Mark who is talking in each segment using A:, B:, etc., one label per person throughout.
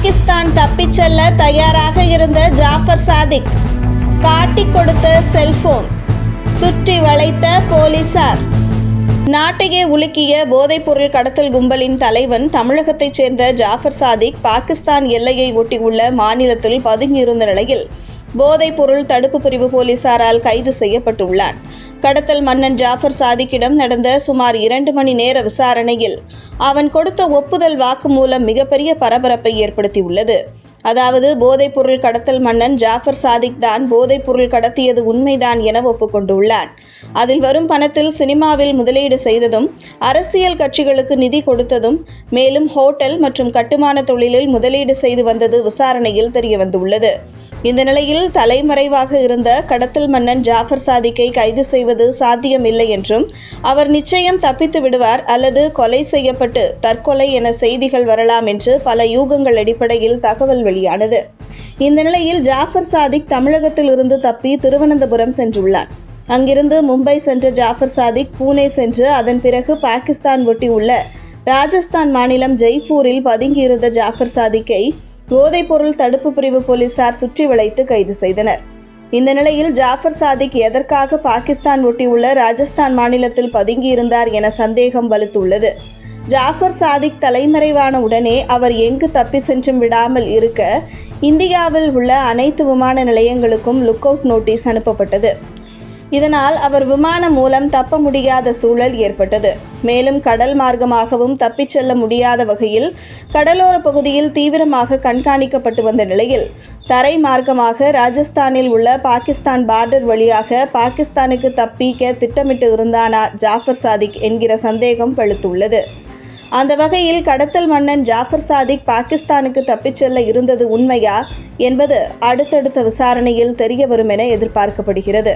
A: பாகிஸ்தான் தப்பிச் செல்ல தயாராக இருந்த ஜாஃபர் சாதிக் காட்டிக் கொடுத்த செல்போன் சுற்றி வளைத்த போலீசார். நாட்டையே உலுக்கிய போதைப்பொருள் கடத்தல் கும்பலின் தலைவன் தமிழகத்தைச் சேர்ந்த ஜாஃபர் சாதிக் பாகிஸ்தான் எல்லையை ஒட்டியுள்ள மாநிலத்தில் பதுங்கியிருந்த நிலையில் போதைப்பொருள் தடுப்பு பிரிவு போலீசாரால் கைது செய்யப்பட்டுள்ளான். கடத்தல் மன்னன் ஜாஃபர் சாதிக்கிடம் நடந்த சுமார் இரண்டு மணி நேர விசாரணையில் அவன் கொடுத்த ஒப்புதல் வாக்குமூலம் மிகப்பெரிய பரபரப்பை ஏற்படுத்தியுள்ளது. அதாவது போதைப்பொருள் கடத்தல் மன்னன் ஜாஃபர் சாதிக் தான் போதைப்பொருள் கடத்தியது உண்மைதான் என ஒப்புக்கொண்டுள்ளான். அதில் வரும் பணத்தில் சினிமாவில் முதலீடு செய்ததும் அரசியல் கட்சிகளுக்கு நிதி கொடுத்ததும் மேலும் ஹோட்டல் மற்றும் கட்டுமான தொழிலில் முதலீடு செய்து வந்தது விசாரணையில் தெரியவந்துள்ளது. இந்த நிலையில் தலைமறைவாக இருந்த கடத்தல் மன்னன் ஜாஃபர் சாதிக்கை கைது செய்வது சாத்தியமில்லை என்றும் அவர் நிச்சயம் தப்பித்து விடுவார் அல்லது கொலை செய்யப்பட்டு தற்கொலை என செய்திகள் வரலாம் என்று பல யூகங்கள் அடிப்படையில் தகவல் வெளியானது. இந்த நிலையில் ஜாஃபர் சாதிக் தமிழகத்தில் இருந்து தப்பி திருவனந்தபுரம் சென்றுள்ளார். அங்கிருந்து மும்பை சென்ற ஜாஃபர் சாதிக் பூனே சென்று அதன் பிறகு பாகிஸ்தான் ஒட்டியுள்ள ராஜஸ்தான் மாநிலம் ஜெய்ப்பூரில் பதுங்கியிருந்த ஜாஃபர் சாதிக்கை போதைப்பொருள் தடுப்பு பிரிவு போலீசார் சுற்றி வளைத்து கைது செய்தனர். இந்த நிலையில் ஜாஃபர் சாதிக் எதற்காக பாகிஸ்தான் ஒட்டியுள்ள ராஜஸ்தான் மாநிலத்தில் பதுங்கியிருந்தார் என சந்தேகம் வலுத்துள்ளது. ஜாஃபர் சாதிக் தலைமறைவான உடனே அவர் எங்கு தப்பி சென்றும் விடாமல் இருக்க இந்தியாவில் உள்ள அனைத்து விமான நிலையங்களுக்கும் லுக் அவுட் நோட்டீஸ் அனுப்பப்பட்டது. இதனால் அவர் விமானம் மூலம் தப்ப முடியாத சூழல் ஏற்பட்டது. மேலும் கடல் மார்க்கமாகவும் தப்பிச் செல்ல முடியாத வகையில் கடலோர பகுதியில் தீவிரமாக கண்காணிக்கப்பட்டு வந்த நிலையில் தரை மார்க்கமாக ராஜஸ்தானில் உள்ள பாகிஸ்தான் பார்டர் வழியாக பாகிஸ்தானுக்கு தப்பிக்க திட்டமிட்டு இருந்தானா ஜாஃபர் சாதிக் என்கிற சந்தேகம் பழுத்துள்ளது. அந்த வகையில் கடத்தல் மன்னன் ஜாஃபர் சாதிக் பாகிஸ்தானுக்கு தப்பிச் செல்ல இருந்தது உண்மையா என்பது அடுத்தடுத்த விசாரணையில் தெரிய வரும் என எதிர்பார்க்கப்படுகிறது.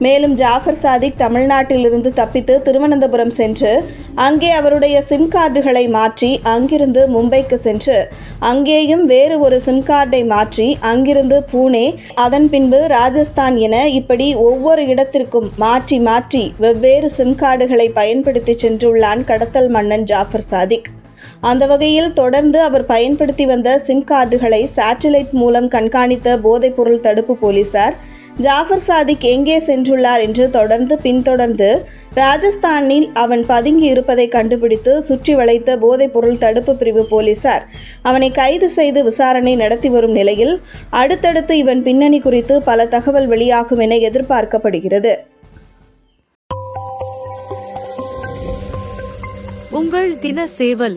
A: மேலும் ஜாஃபர் சாதிக் தமிழ்நாட்டிலிருந்து தப்பித்து திருவனந்தபுரம் சென்று அங்கே அவருடைய சிம் கார்டுகளை மாற்றி அங்கிருந்து மும்பைக்கு சென்று அங்கேயும் வேறு ஒரு சிம் கார்டை மாற்றி அங்கிருந்து பூனே அதன் பின்பு ராஜஸ்தான் என இப்படி ஒவ்வொரு இடத்திற்கும் மாற்றி மாற்றி வெவ்வேறு சிம் கார்டுகளை பயன்படுத்தி சென்றுள்ளான் கடத்தல் மன்னன் ஜாஃபர் சாதிக். அந்த வகையில் தொடர்ந்து அவர் பயன்படுத்தி வந்த சிம் கார்டுகளை சேட்டிலைட் மூலம் கண்காணித்த போதைப்பொருள் தடுப்பு போலீசார் ஜாஃபர் சாதிக் எங்கே சென்றுள்ளார் என்று தொடர்ந்து பின்தொடர்ந்து ராஜஸ்தானில் அவன் பதுங்கி இருப்பதை கண்டுபிடித்து சுற்றி வளைத்த போதைப்பொருள் தடுப்பு பிரிவு போலீசார் அவனை கைது செய்து விசாரணை நடத்தி வரும் நிலையில் அடுத்தடுத்து இவன் பின்னணி குறித்து பல தகவல் வெளியாகும் என எதிர்பார்க்கப்படுகிறது.
B: உங்கள் தின சேவல்